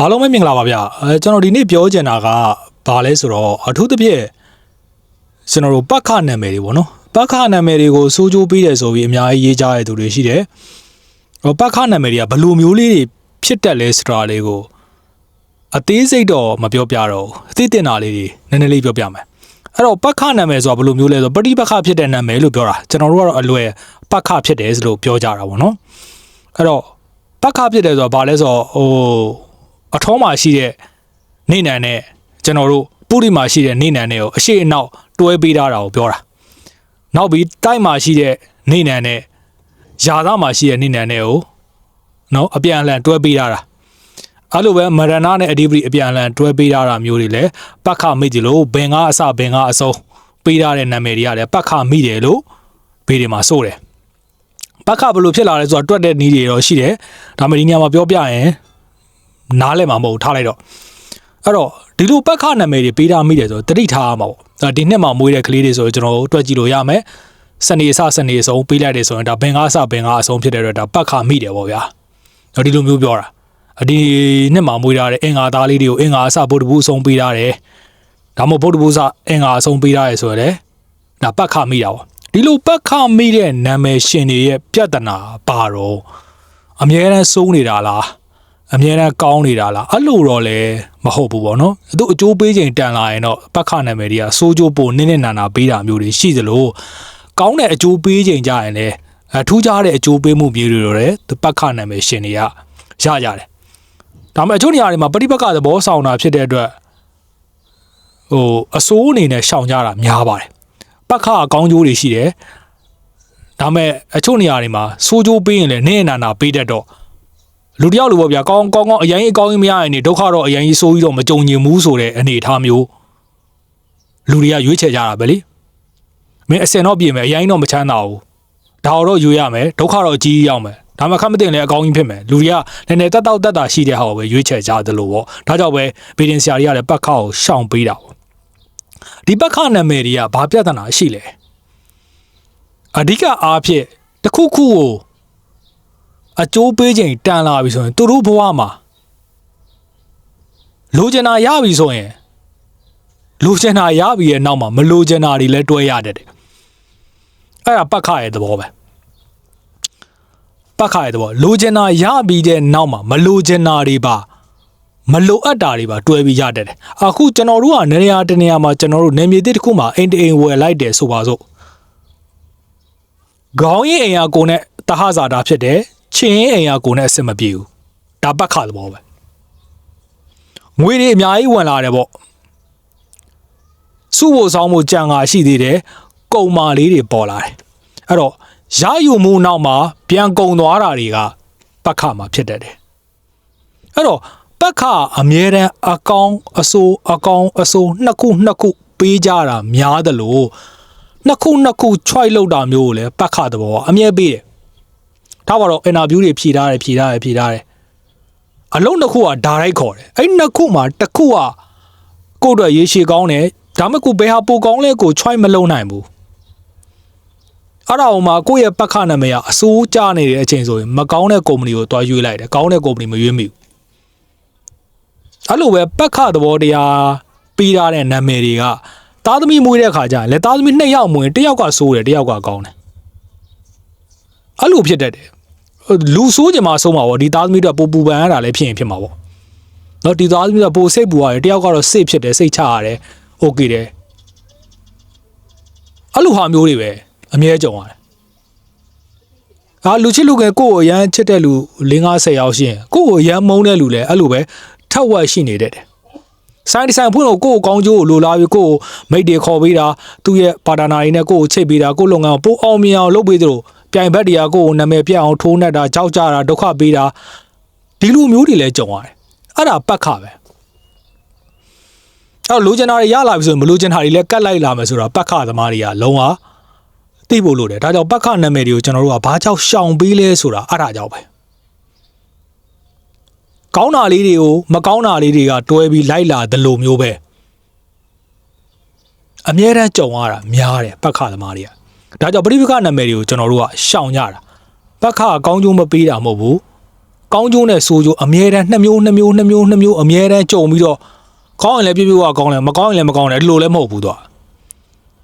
အားလုံးပဲမင်္ဂလာပါဗျအဲကျွန်တော်ဒီနေ့ပြောချင်တာကဘာလဲဆိုတော့အထူးသဖြင့်ကျွန်တော်တို့ပတ်ခနာမည်တွေပေါ့နော်ပတ်ခနာမည်တွေကိုစိုးကြိုးပေးတယ်ဆိုပြီးအများကြီးရေးကြတဲ့သူတွေရှိတယ်ဟိုပတ်ခနာမည်တွေကဘယ်လိုမျိုးလေးတွေဖြစ်တတ်လဲဆိုတာလေးကိုအသေးစိတ်တော့မပြောပြတော့ဘူးအသေးတင်တာလေးတွေနည်းနည်းလေးပြောပြမယ်အဲ့တော့ပတ်ခနာမည်ဆိုတာဘယ်လိုမျိုးလဲဆိုတော့ပဋိပက္ခဖြစ်တဲ့နာမည်လို့ပြောတာကျွန်တော်တို့ကတော့အလွယ်ပတ်ခဖြစ်တယ်ဆိုလို့ပြောကြတာပေါ့နော်အဲ့တော့ပတ်ခဖြစ်တယ်ဆိုတာဘာလဲဆိုတော့ဟို အထောမှာရှိတဲ့နေနံနဲ့ကျွန်တော်တို့ပုရိမှာရှိတဲ့နေနံနဲ့ကိုအရှိအနောက်တွဲပေးထားတာကိုပြောတာနောက်ပြီးတိုက်မှာရှိတဲ့နေနံနဲ့ယာသားမှာရှိတဲ့နေနံနဲ့ကိုနော်အပြန်အလှန်တွဲပေးထားတာအဲ့လိုပဲမရဏနဲ့အဓိပတိအပြန်အလှန်တွဲပေးထားတာမျိုးတွေလည်းပတ်ခမိတယ်လို့ဘင်္ဂအစဘင်္ဂအစုံပေးထားတဲ့နာမည်တွေကလည်းပတ်ခမိတယ်လို့ဘေးတွေမှာစိုးတယ်ပတ်ခဘယ်လိုဖြစ်လာလဲဆိုတော့တွက်တဲ့နည်းတွေတော့ရှိတယ်ဒါမှဒီညမှာပြောပြရင် နားလဲမှာမဟုတ်ထားလိုက်တော့အဲ့တော့ဒီလိုပက်ခနာမည်တွေပေးထားမိတယ်ဆိုတော့တတိထားရမှာပေါ့ဒါဒီနှစ်မှာမွေးတဲ့ကလေးတွေဆိုတော့ကျွန်တော်တို့တွက်ကြည့်လို့ရမယ်စနေအစစနေအဆုံးပေးလိုက်တယ်ဆိုရင်ဒါဘင်္ဂါအစဘင်္ဂါအဆုံးဖြစ်တဲ့အတွက်ဒါပက်ခမိတယ်ပေါ့ဗျာတော့ဒီလိုမျိုးပြောတာအဒီနှစ်မှာမွေးထားတဲ့အင်္ဂါသားလေးတွေကိုအင်္ဂါအစဗုဒ္ဓဘူးအဆုံးပေးထားတယ်ဒါမှမဟုတ်ဗုဒ္ဓဘူးအစအင်္ဂါအဆုံးပေးထားတယ်ဆိုရင်လည်းဒါပက်ခမိတာပေါ့ဒီလိုပက်ခမိတဲ့နာမည်ရှင်တွေရဲ့ပြဿနာပါတော့အမြဲတမ်းစိုးနေတာလား အမြဲတမ်းကောင်းနေတာလားအဲ့လိုတော့လည်းမဟုတ်ဘူးပေါ့နော်သူအကျိုးပေးချိန်တန်လာရင်တော့ပတ်ခနာမည်တွေကစိုးကျိုးပိုနင်းနေနာနာပေးတာမျိုးတွေရှိသလိုကောင်းတဲ့အကျိုးပေးချိန်ကြရင်လည်းအထူးခြားတဲ့အကျိုးပေးမှုမျိုးတွေတော့လည်းသူပတ်ခနာမည်ရှင်တွေကရကြတယ်ဒါပေမဲ့အချို့နေရာတွေမှာပဋိပက္ခသဘောဆောင်တာဖြစ်တဲ့အတွက်ဟိုအစိုးအနေနဲ့ရှောင်ကြတာများပါတယ်ပတ်ခအကောင်းကျိုးတွေရှိတယ်ဒါပေမဲ့အချို့နေရာတွေမှာစိုးကျိုးပေးရင်လည်းနင်းနေနာနာပေးတတ်တော့ လူတယောက်လိုပေါ့ဗျာကောင်းကောင်းကောင်းအရင်အကောင်းကြီးမရရင်နေဒုက္ခတော့အရင်ကြီးဆိုးကြီးတော့မကြုံညင်ဘူးဆိုတဲ့အနေအထားမျိုးလူတွေကရွေးချယ်ကြတာပဲလေမင်းအစင်တော့ပြင်မယ်အရင်တော့မချမ်းသာဘူးဒါတော့ရွေးရမယ်ဒုက္ခတော့အကြီးကြီးရောက်မယ်ဒါမှခက်မတင်လည်းအကောင်းကြီးဖြစ်မယ်လူတွေကနည်းနည်းတက်တောက်တက်တာရှိတဲ့ဟာကိုပဲရွေးချယ်ကြသလိုပေါ့ဒါကြောင့်ပဲဗီဒင်ဆရာတွေကလည်းပတ်ခါကိုရှောင်ပေးတာပေါ့ဒီပတ်ခါနာမည်တွေကဘာပြဿနာရှိလဲအဓိကအားဖြင့်တစ်ခုခုကို အကျိုးပေးချိန်တန်လာပြီဆိုရင်သူတို့ဘဝမှာလိုချင်တာရပြီဆိုရင်လိုချင်တာရပြီရဲ့နောက်မှာမလိုချင်တာတွေလည်းတွဲရတတ်တယ်အဲ့ဒါပတ်ခရဲ့သဘောပဲပတ်ခရဲ့သဘောလိုချင်တာရပြီတဲ့နောက်မှာမလိုချင်တာတွေပါမလိုအပ်တာတွေပါတွဲပြီးရတတ်တယ်အခုကျွန်တော်တို့ကနေရာတနေရာမှာကျွန်တော်တို့နေမြေတစ်ခုမှာအိမ်တအိမ်ဝယ်လိုက်တယ်ဆိုပါစို့ခေါင်းရင်းအိမ်ယာကိုနဲ့တဟဇာတာဖြစ်တယ် ချင်းအိမ်ယာကိုနဲ့အဆင်မပြေဘူးဒါပတ်ခသဘောပဲငွေတွေအများကြီးဝင်လာတယ်ပေါ့စုဖို့ဆောင်မှုကြံငါရှိသေးတယ်ကုံမာလေးတွေပေါ်လာတယ်အဲ့တော့ရယူမှုနောက်မှာပြန်ကုံသွားတာတွေကပတ်ခမှာဖြစ်တတ်တယ်အဲ့တော့ပတ်ခအမြဲတမ်းအကောင်အဆိုးအကောင်အဆိုးနှစ်ခုနှစ်ခုပေးကြတာများတယ်လို့နှစ်ခုနှစ်ခု try လောက်တာမျိုးကိုလည်းပတ်ခသဘောကအမြဲပေးတယ် ထားပါတော့အင်တာဗျူးတွေဖြေထားတယ်ဖြေထားတယ်ဖြေထားတယ်အလုံးတစ်ခုကဒါရိုက်ခေါ်တယ်အဲ့နှစ်ခုမှာတစ်ခုကကိုယ့်အတွက်ရေရှည်ကောင်းတယ်ဒါမှမဟုတ်ဘယ်ဟာပိုကောင်းလဲကို try မလုပ်နိုင်ဘူးအဲ့ဒါအောင်မှာကိုယ့်ရဲ့ပတ်ခနာမည်ကအစိုးကြနေတဲ့အချိန်ဆိုရင်မကောင်းတဲ့ကုမ္ပဏီကိုတွားရွေးလိုက်တယ်ကောင်းတဲ့ကုမ္ပဏီမရွေးမိဘူးအဲ့လိုပဲပတ်ခသဘောတရားပြီးထားတဲ့နာမည်တွေကသားသမီးမွေးတဲ့အခါကျရင်လေသားသမီးနှစ်ယောက်မွေးရင်တစ်ယောက်ကစိုးတယ်တစ်ယောက်ကကောင်းတယ်အဲ့လိုဖြစ်တတ်တယ် လူဆိုးကြမှာဆုံးမှာပေါ့ဒီသားသမီးတို့ကပိုပူပန်ရတာလည်းဖြစ်ရင်ဖြစ်မှာပေါ့เนาะဒီသားသမီးကပိုစိတ်ပူရတယ်တယောက်ကတော့စိတ်ဖြစ်တယ်စိတ်ချရတယ်โอเคတယ်အဲ့လိုဟာမျိုးတွေပဲအမြဲကြုံရတယ်အာလူချစ်လူငယ်ကိုယ့်ကိုအရန်ချစ်တဲ့လူ50ယောက်ရှိရင်ကိုယ့်ကိုအရန်မုန်းတဲ့လူလည်းအဲ့လိုပဲထက်ဝက်ရှိနေတတ်တယ်ဆိုင်ဒီဆိုင်ဖွင့်လို့ကိုယ့်ကိုကောင်းကျိုးကိုလိုလားပြီးကိုယ့်ကိုမိတ်တွေခေါ်ပေးတာသူ့ရဲ့ပါတာနာတွေနဲ့ကိုယ့်ကိုချိတ်ပေးတာကိုယ့်လုပ်ငန်းကိုပိုအောင်မြင်အောင်လုပ်ပေးသလို ပြိုင်ဘက်တွေကကိုယ့်ကိုနာမည်ပြအောင်ထိုးနှက်တာကြောက်ကြတာဒုက္ခပေးတာဒီလိုမျိုးတွေလည်းကြုံရတယ်အဲ့ဒါပတ်ခပဲအဲ့လိုချင်တာတွေရလာပြီဆိုရင်မလိုချင်တာတွေလည်းကတ်လိုက်လာမယ်ဆိုတာပတ်ခသမားတွေကလုံးဝသိဖို့လိုတယ်ဒါကြောင့်ပတ်ခနာမည်တွေကိုကျွန်တော်တို့ကဘာကြောင့်ရှောင်ပေးလဲဆိုတာအဲ့ဒါကြောင့်ပဲကောင်းတာလေးတွေကိုမကောင်းတာလေးတွေကတွဲပြီးလိုက်လာသလိုမျိုးပဲအမြဲတမ်းကြုံရတာများတယ်ပတ်ခသမားတွေက ဒါကြောင့်ပရိပက္ခနာမည်တွေကိုကျွန်တော်တို့ကရှောင်ကြတာပတ်ခအကောင်းကျိုးမပေးတာမဟုတ်ဘူးကောင်းကျိုးနဲ့ဆိုးကျိုးအမြဲတမ်းနှစ်မျိုးနှစ်မျိုးနှစ်မျိုးနှစ်မျိုးအမြဲတမ်းကြုံပြီးတော့ကောင်းရင်လည်းပြည့်ပြည့်ဝဝကောင်းတယ်မကောင်းရင်လည်းမကောင်းတယ်ဒီလိုလည်းမဟုတ်ဘူးတော့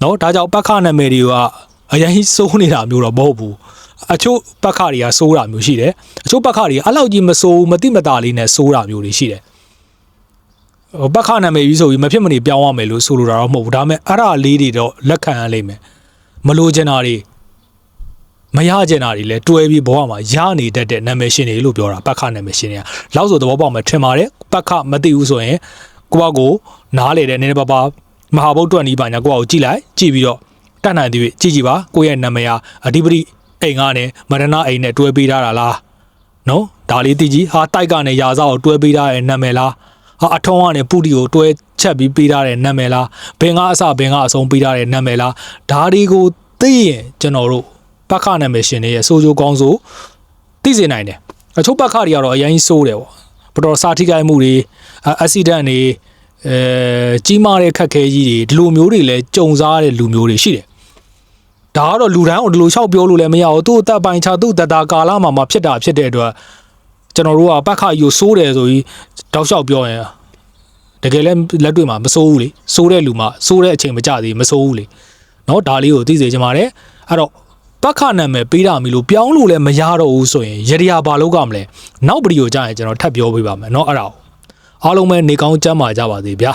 နော်ဒါကြောင့်ပတ်ခနာမည်တွေကအရင်စိုးနေတာမျိုးတော့မဟုတ်ဘူးအချို့ပတ်ခတွေကစိုးတာမျိုးရှိတယ်အချို့ပတ်ခတွေကအဲ့လောက်ကြီးမစိုးမတိမတာလေးနဲ့စိုးတာမျိုးတွေရှိတယ်ဟိုပတ်ခနာမည်ကြီးဆိုပြီးမဖြစ်မနေပြောင်းရမယ်လို့ဆိုလိုတာတော့မဟုတ်ဘူးဒါပေမဲ့အဲ့ဒါလေးတွေတော့လက်ခံရလိမ့်မယ် မလိုချင်တာတွေမရကျင်တာတွေလည်းတွဲပြီးဘဝမှာရနေတတ်တဲ့နာမည်ရှင်တွေလို့ပြောတာပတ်ခနာမည်ရှင်တွေကလောက်ဆိုသဘောပေါက်မှထင်ပါတယ်ပတ်ခမသိဘူးဆိုရင်ကိုယ့်ဘကိုနားလေတဲ့နည်းနည်းပါးပါးမဟာဘုတ်တွက်နီးပါညာကိုယ့်ဘကိုကြည့်လိုက်ကြည့်ပြီးတော့တတ်နိုင်သည်ဖြင့်ကြည့်ကြည့်ပါကိုယ့်ရဲ့နာမည်ဟာအဓိပတိအိမ်ကနဲ့မရဏအိမ်နဲ့တွဲပေးထားတာလားနော်ဒါလေးသိကြည့်ဟာတိုက်ကနေရာစားကိုတွဲပေးထားတဲ့နာမည်လား ဟာအထုံးကနေပူတီကိုတွဲချက်ပြီးပေးထားတဲ့နာမည်လားဘင်ကအစဘင်ကအဆုံးပေးထားတဲ့နာမည်လားဒါတွေကိုသိရင်ကျွန်တော်တို့ပတ်ခနာမည်ရှင်တွေရဲ့စိုးကြိုးကောင်းဆိုသိစေနိုင်တယ်အချို့ပတ်ခတွေကတော့အရင်စိုးတယ်ပေါ့ဘတော်စာထိခိုက်မှုတွေအက်ဆီဒန့်တွေအဲကြီးမားတဲ့ခက်ခဲကြီးတွေဒီလိုမျိုးတွေလည်းကြုံစားတဲ့လူမျိုးတွေရှိတယ်ဒါကတော့လူတိုင်းကိုဒီလိုလျှောက်ပြောလို့လည်းမရဘူးသူ့အသက်ပိုင်းခြားသူ့တတာကာလမှာမှဖြစ်တာဖြစ်တဲ့အတွက် ကျွန်တော်တို့ကပတ်ခယူစိုးတယ်ဆိုပြီးတောက်လျှောက်ပြောရင်တကယ်လည်းလက်တွေ့မှာမစိုးဘူးလေစိုးတဲ့လူမှစိုးတဲ့အချိန်မကြသေးမစိုးဘူးလေเนาะဒါလေးကိုသိစေချင်ပါတယ်အဲ့တော့ ပတ်ခနာမည်ပေးတာမီလို့ပြောင်းလို့လည်းမရတော့ဘူးဆိုရင်ရရဘာလုပ်ကမလဲနောက်ဗီဒီယိုကြရင်ကျွန်တော်ထပ်ပြောပေးပါမယ်เนาะအဲ့ဒါကိုအားလုံးပဲနေကောင်းကြမ်းပါကြပါစေဗျာ